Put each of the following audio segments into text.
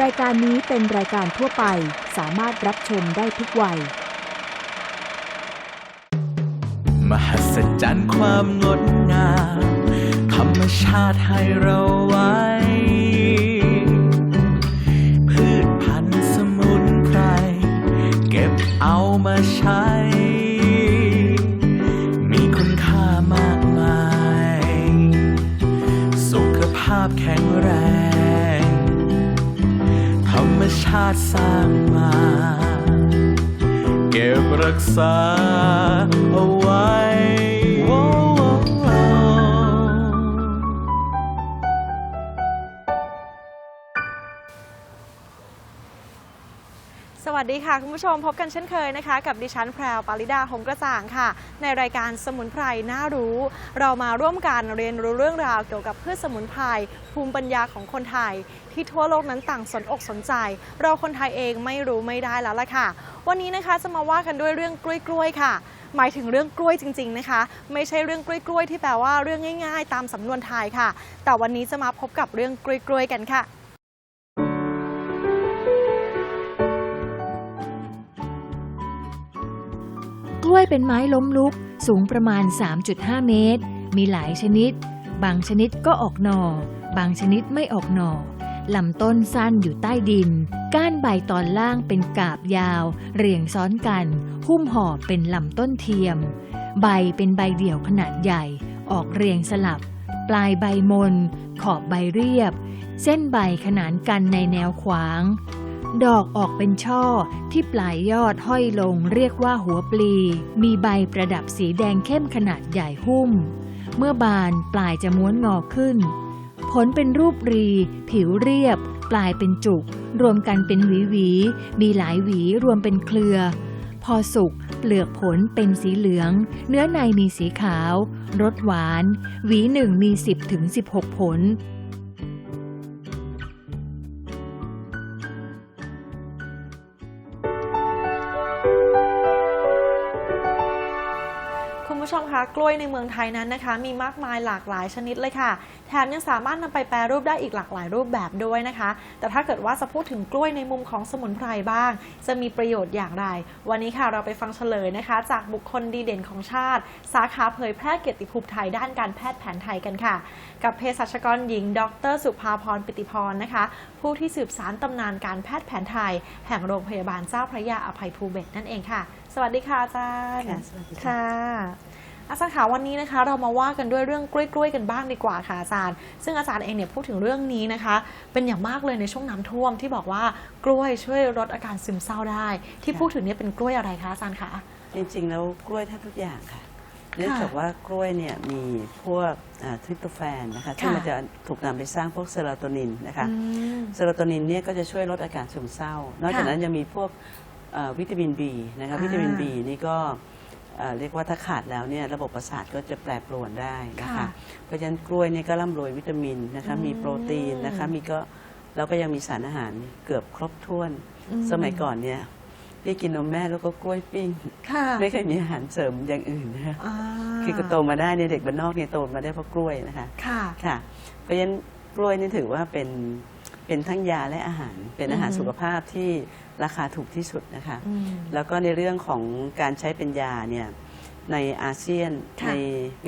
รายการนี้เป็นรายการทั่วไปสามารถรับชมได้ทุกวัย มหัศจรรย์ความงดงาม ธรรมชาติให้เราไว้ พืชพันธุ์สมุนไพร เก็บเอามาใช้าติสร้างมา เก็บรักษาเอาไว้โว้ วัสดีค่ะ คุณผู้ชมพบกันเช่นเคยนะคะ กับดิฉันแพรวปาริดาหงกระจ่างค่ะ ในรายการสมุนไพรน่ารู้ เรามาร่วมกันเรียนรู้เรื่องราวเกี่ยวกับพืชสมุนไพรภูมิปัญญาของคนไทย ที่ทั่วโลกนั้นต่างสนอกสนใจ เราคนไทยเองไม่รู้ไม่ได้แล้วล่ะค่ะ วันนี้นะคะจะมาว่ากันด้วยเรื่องกล้วยๆค่ะหมายถึงเรื่องกล้วยจริง ๆนะคะ ไม่ใช่เรื่องกล้วยๆที่แปลว่าเรื่องง่าย ๆ ตามสำนวนไทยค่ะ แต่วันนี้จะมาพบกับเรื่องกล้วยๆกันค่ะ ล้วยเป็นไม้ล้มลุก สูงประมาณ 3.5 เมตร มีหลายชนิด บางชนิดก็ออกหน่อบางชนิดไม่ออกหน่อลำต้นสั้นอยู่ใต้ดิน ก้านใบตอนล่างเป็นกาบยาว เรียงซ้อนกัน หุ้มห่อเป็นลำต้นเทียม ใบเป็นใบเดี่ยวขนาดใหญ่ ออกเรียงสลับ ปลายใบมน ขอบใบเรียบ เส้นใบขนานกันในแนวขวาง ดอกออกเป็นช่อที่ปลายยอดห้อยลงเรียกว่าหัวปลี มีใบประดับสีแดงเข้มขนาดใหญ่หุ้ม เมื่อบานปลายจะม้วนงอขึ้น ผลเป็นรูปรี ผิวเรียบ ปลายเป็นจุก รวมกันเป็นหวีหวี มีหลายหวีรวมเป็นเครือ พอสุกเปลือกผลเป็นสีเหลือง เนื้อในมีสีขาว รสหวาน หวีหนึ่งมี 10ถึง16 ผล ชมคะกล้วยในเมืองไทยนั้นนะคะ มีมากมายหลากหลายชนิดเลยค่ะ แถมยังสามารถนำไปแปรรูปได้อีกหลากหลายรูปแบบด้วยนะคะ แต่ถ้าเกิดว่าจะพูดถึงกล้วยในมุมของสมุนไพรบ้าง จะมีประโยชน์อย่างไร วันนี้ค่ะเราไปฟังเฉลยนะคะ จากบุคคลดีเด่นของชาติ สาขาเผยแพร่เกียรติภูมิไทยด้านการแพทย์แผนไทยกันค่ะ กับเภสัชกรหญิง ดร สุภาพรปิติพรนะคะ ผู้ที่สืบสานตำนานการแพทย์แผนไทย แห่งโรงพยาบาลเจ้าพระยาอภัยภูเบศรนั่นเองค่ะ สวัสดีค่ะอาจารย์ค่ะสวัสดีค่ะค่ะ อาจารย์คะวันนี้นะคะ เรามาว่ากันด้วยเรื่องกล้วยๆกันบ้างดีกว่าค่ะอาจารย์ ซึ่งอาจารย์เองเนี่ยพูดถึงเรื่องนี้นะคะ เป็นอย่างมากเลยในช่วงน้ำท่วมที่บอกว่ากล้วยช่วยลดอาการซึมเศร้าได้ ที่พูดถึงเนี่ยเป็นกล้วยอะไรคะอาจารย์คะจริงๆ แล้วกล้วยแทบทุกอย่างค่ะเนื่องจากว่ากล้วยเนี่ยมีพวกทริปโตแฟนนะคะที่ค่ะมันจะถูกนำไปสร้างพวกเซโรโทนินนะคะอืมเซโรโทนินเนี่ยก็จะช่วยลดอาการซึมเศร้า นอกจากค่ะนั้นยังมีพวกเอ่อวิตามิน B นะคะอ่าวิตามิน B นี่ก็ เอ่อเรียกว่าถ้าขาดแล้วเนี่ยระบบประสาทก็จะแปรปรวนได้นะคะค่ะเพราะฉะนั้นกล้วยเนี่ยก็ร่ำรวยวิตามินนะคะอืมมีโปรตีนนะคะมีก็แล้วก็ยังมีสารอาหารเกือบครบถ้วน อืม สมัยก่อนเนี่ยพี่กินนมแม่แล้วก็กล้วยปิ้ง ค่ะไม่เคยมีอาหารเสริมอย่างอื่นนะคะอ่าคือก็โตมาได้ในยเด็กบ้านนอกเนี่ยโตมาได้เพราะกล้วยนะคะ ค่ะ ค่ะเพราะฉะนั้นกล้วยนี่ถือว่าเป็น เป็นทั้งยาและอาหาร เป็นอาหารอืมสุขภาพที่ราคาถูกที่สุดนะคะอืมแล้วก็ในเรื่องของการใช้เป็นยาเนี่ยในอาเซียนค่ะใน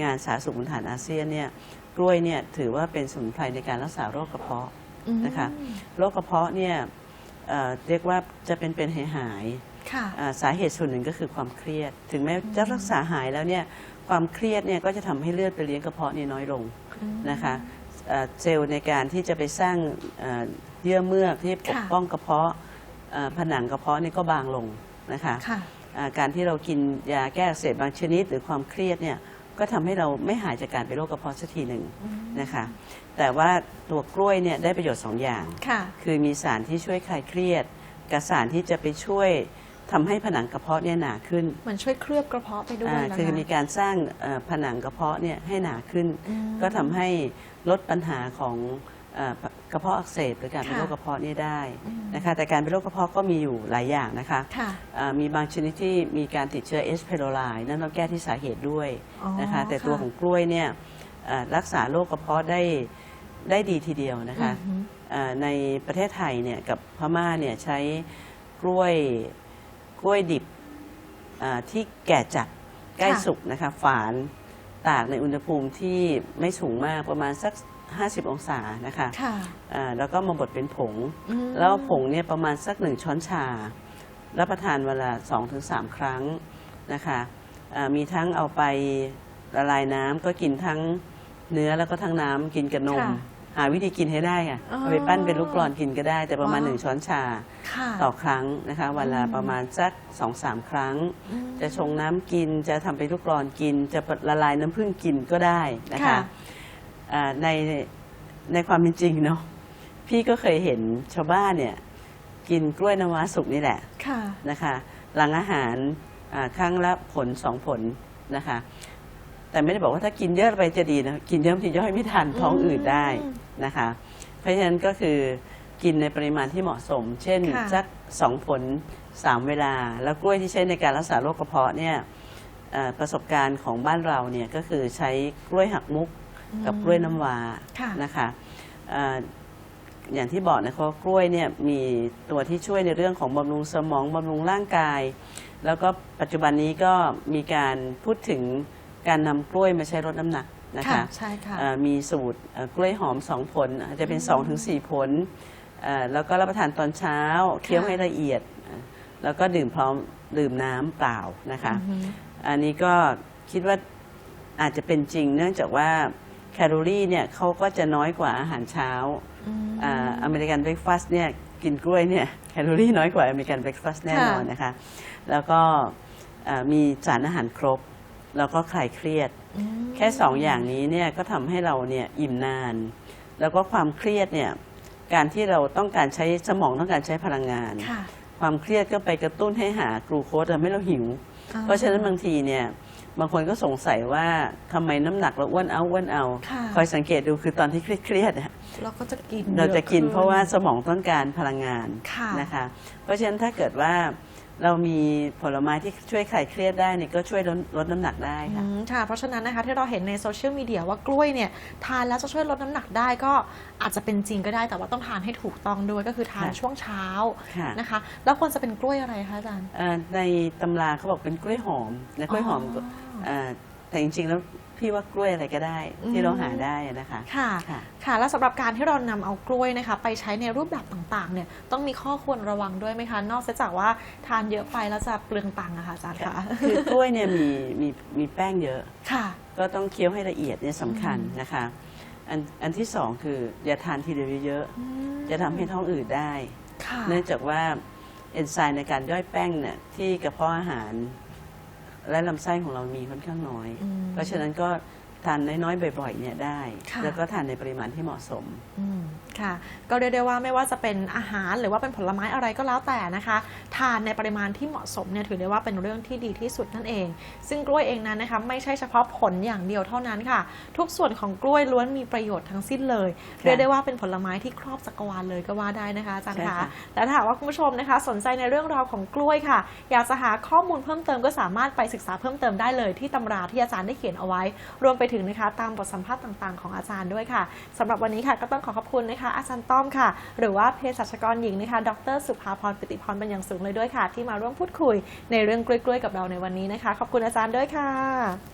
งานสาธารณสุขบนฐานอาเซียนเนี่ยกล้วยเนี่ยถือว่าเป็นสมุนไพรในการรักษาโรคกระเพาะอืมนะคะโรคกระเพาะเนี่ยเอ่อเรียกว่าจะเป็นเป็นหายหายๆค่ะอ่าสาเหตุส่วนหนึ่งก็คือความเครียด ถึงแม้จะรักษาหายแล้วเนี่ยความเครียดเนี่ยก็จะทำให้เลือดไปเลี้ยงกระเพาะนี่น้อยลงนะคะ เอ่อเซลล์ในการที่จะไปสร้างเอ่อเยื่อเมือกที่ปกค่ะ ป้องกระเพาะเอ่อผนังกระเพาะนี่ก็บางลงนะคะค่ะ อ่าการที่เรากินยาแก้อักเสบบางชนิด หรือความเครียดเนี่ยก็ทำให้เราไม่หายจากการเป็นโรคกระเพาะสักทีหนึ่งนะคะแต่ว่าตัวกล้วยเนี่ยได้ประโยชน์สองอย่าง ค่ะ คือมีสารที่ช่วยคลายเครียด กับสารที่จะไปช่วย ทำให้ผนังกระเพาะเนี่ยหนาขึ้นเหมือนช่วยเคลือบกระเพาะไปด้วยอ่าเหรอคือคะมีการสร้างเอ่อผนังกระเพาะเนี่ยให้หนาขึ้นอืมก็ทำให้ลดปัญหาของเอ่อกระเพาะอักเสบหรือการเป็นค่ะโรคกระเพาะเนี่ยได้อืมนะคะแต่การเป็นโรคกระเพาะก็มีอยู่หลายอย่างนะคะค่ะอ่ามีบางชนิดที่มีการติดเชื้อเอสเพโรไลนั่นต้องแก้ที่สาเหตุด้วยอ๋อนะคะแต่ตัวค่ะของกล้วยเนี่ยเอ่อรักษาโรคกระเพาะได้ได้ดีทีเดียวนะคะอือฮึอ่าในประเทศไทยเนี่ยกับพม่าเนี่ยใช้กล้วย กล้วยดิบอ่าที่แก่จัดใกล้ค่ะสุกนะคะฝานตากในอุณหภูมิที่ไม่สูงมากประมาณสัก 50 องศานะคะค่ะอ่าแล้วก็มาบดเป็นผงอืมแล้วผงเนี่ยประมาณสักหนึ่งช้อนชา รับประทานเวลา 2-3ถึงครั้งนะคะอ่ามีทั้งเอาไปละลายน้ำก็กินทั้งเนื้อแล้วก็ทั้งน้ำกินกับนมค่ะ หาวิธีกินให้ได้ค่ะอ๋อเอาไปปั้นเป็นลูกกลอนกินก็ได้ แต่ประมาณ ว้าวหนึ่งช้อนชาค่ะ ต่อครั้งนะคะวันละอืมประมาณสักสองสามครั้ง อืมจะชงน้ำกินจะทำเป็นลูกกลอนกิน จะละลายน้ำผึ้งกินก็ได้นะคะค่ะ อ่าในในความเป็นจริงเนาะพี่ก็เคยเห็นชาวบ้านเนี่ยกินกล้วยน้ำว้าสุกนี่แหละ ค่ะ นะคะหลังอาหารอ่าครั้งละผลสองผลนะคะ แต่ไม่ได้บอกว่าถ้ากินเยอะไปจะดีนะกินเยอะบางทีย่อยไม่ทันท้องอืดได้นะคะ เพราะฉะนั้นก็คือกินในปริมาณที่เหมาะสม เช่นค่ะ สักสองผลสามเวลา แล้วกล้วยที่ใช้ในการรักษาโรคกระเพาะเนี่ยเอ่อประสบการณ์ของบ้านเราเนี่ยก็คือใช้กล้วยหักมุกกับกล้วยน้ำว้าค่ะ นะคะเอ่ออย่างที่บอกนะคะว่ากล้วยเนี่ยมีตัวที่ช่วยในเรื่องของบำรุงสมองบำรุงร่างกาย แล้วก็ปัจจุบันนี้ก็มีการพูดถึง การนำกล้วยมาใช้ลดน้ำหนักนะค่ะคะใช่ค่ะเอ่อมีสูตรเอ่อกล้วยหอมสองผลอาจจะเป็นอืมสองถึงสี่ผลเอ่อแล้วก็รับประทานตอนเช้าเคี้ยวให้ละเอียดเอ่อแล้วก็ดื่มพร้อมดื่มน้ำเปล่านะคะอือฮึอันนี้ก็คิดว่าอาจจะเป็นจริงเนื่องจากว่าแคลอรี่เนี่ยเขาก็จะน้อยกว่าอาหารเช้าอืมอ่าอเมริกันเบรกฟาสต์เนี่ยกินกล้วยเนี่ยแคลอรี่น้อยกว่าอเมริกันเบรกฟาสต์แน่นอนค่ะนะคะ แล้วก็อ่ามีสารอาหารครบ แล้วก็คลายเครียดอืมแค่สองอย่างนี้เนี่ยก็ทำให้เราเนี่ยอิ่มนาน แล้วก็ความเครียดเนี่ยการที่เราต้องการใช้สมองต้องการใช้พลังงาน ค่ะ ความเครียดก็ไปกระตุ้นให้หากลูโคสทำให้เราหิว อ่เพราะฉะนั้นบางทีเนี่ยบางคนก็สงสัยว่าทำไมน้ำหนักเราอ้วนเอาอ้วนเอาค่ะคอยสังเกตดูคือตอนที่เครียดๆอะ เราก็จะกินเราจะกินยอขึ้ เพราะว่าสมองต้องการพลังงานค่ะนะคะ เพราะฉะนั้นถ้าเกิดว่า เรามีผลไม้ที่ช่วยคลายเครียดได้เนี่ยก็ช่วยลดลดน้ำหนักได้อืค่ะมค่ะ เพราะฉะนั้นนะคะที่เราเห็นในโซเชียลมีเดียว่ากล้วยเนี่ยทานแล้วจะช่วยลดน้ำหนักได้ก็อาจจะเป็นจริงก็ได้แต่ว่าต้องทานให้ถูกต้องด้วยก็คือทานค่ะช่วงเช้าค่ะ นะคะ แล้วควรจะเป็นกล้วยอะไรคะอาจารย์ เอ่อในตำราเขาบอกเป็นกล้วยหอมนะกล้วยหอมก็อ๋อ เอ่อแต่จริงๆแล้ว พี่ว่ากล้วยอะไรก็ได้อืมที่เราหาได้นะคะค่ะค่ะ ค่ะ แล้วสำหรับการที่เรานำเอากล้วยนะคะ ไปใช้ในรูปแบบต่างๆ เนี่ยต้องมีข้อควรระวังด้วยไหมคะ นอกจากว่าทานเยอะไปแล้วจะเปลืองตังค์อะค่ะอาจารย์คะคือกล้วยเนี่ยมีมีมีแป้งเยอะค่ะ ก็ต้องเคี้ยวให้ละเอียดเนี่ยสำคัญอืมนะคะ อันอันที่สองคืออย่าทานทีเดียวเยอะอืมๆจะทำให้ท้องอืดได้ค่ะเนื่องจากว่าเอนไซม์ในการย่อยแป้งเนี่ยที่กระเพาะอาหาร และลำไส้ของเรามีค่อนข้างน้อย อืมเพราะฉะนั้นก็ทานน้อยๆบ่อยๆเนี่ยได้ ค่ะ แล้วก็ทานในปริมาณที่เหมาะสม อืมค่ะก็เรียกได้ว่าไม่ว่าจะเป็นอาหารหรือว่าเป็นผลไม้อะไรก็แล้วแต่นะคะ ทานในปริมาณที่เหมาะสมเนี่ยถือได้ว่าเป็นเรื่องที่ดีที่สุดนั่นเอง ซึ่งกล้วยเองนั้นนะคะไม่ใช่เฉพาะผลอย่างเดียวเท่านั้นค่ะ ทุกส่วนของกล้วยล้วนมีประโยชน์ทั้งสิ้นเลยค่ะเรียกได้ว่าเป็นผลไม้ที่ครอบจักรวาลเลยก็ว่าได้นะคะอาจารย์ใช่คะค่ะและถ้าหากว่าคุณผู้ชมนะคะ สนใจในเรื่องราวของกล้วยค่ะ อยากจะหาข้อมูลเพิ่มเติมก็สามารถไปศึกษาเพิ่มเติมได้เลยที่ตำราที่อาจารย์ได้เขียนเอาไว้ รวมไปถึงนะคะตามบทสัมภาษณ์ต่าง ๆ ของอาจารย์ด้วยค่ะสำหรับวันนี้ค่ะก็ต้องขอขอบคุณนะคะอาจารย์ต้อมค่ะ หรือว่าเภสัชกรหญิงนะคะ ดร สุภาพรปิติพรเป็นอย่างสูงเลยด้วยค่ะ ที่มาร่วมพูดคุยในเรื่องกล้วยๆกับเราในวันนี้นะคะ ขอบคุณอาจารย์ด้วยค่ะ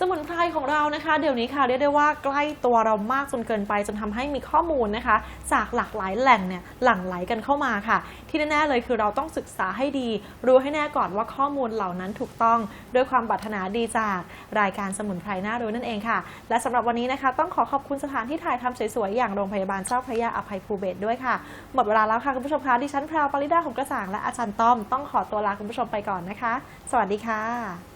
สมุนไพรของเรานะคะ เดี๋ยวนี้ค่ะเรียกได้ว่าใกล้ตัวเรามากจนเกินไปจนทำให้มีข้อมูลนะคะ จากหลากหลายแหล่งเนี่ยหลั่งไหลกันเข้ามาค่ะ ที่แน่ๆเลยคือเราต้องศึกษาให้ดี รู้ให้แน่ก่อนว่าข้อมูลเหล่านั้นถูกต้อง ด้วยความปรารถนาดีจากรายการสมุนไพรน่ารู้นั่นเองค่ะ และสำหรับวันนี้นะคะ ต้องขอขอบคุณสถานที่ถ่ายทำสวยๆอย่างโรงพยาบาลเจ้าพระยาอภัยภูเบศด้วยค่ะ หมดเวลาแล้วค่ะคุณผู้ชมคะดิฉันพราวปริดาของกระสางและอาจารย์ต้อมต้องขอตัวลาคุณผู้ชมไปก่อนนะคะ สวัสดีค่ะ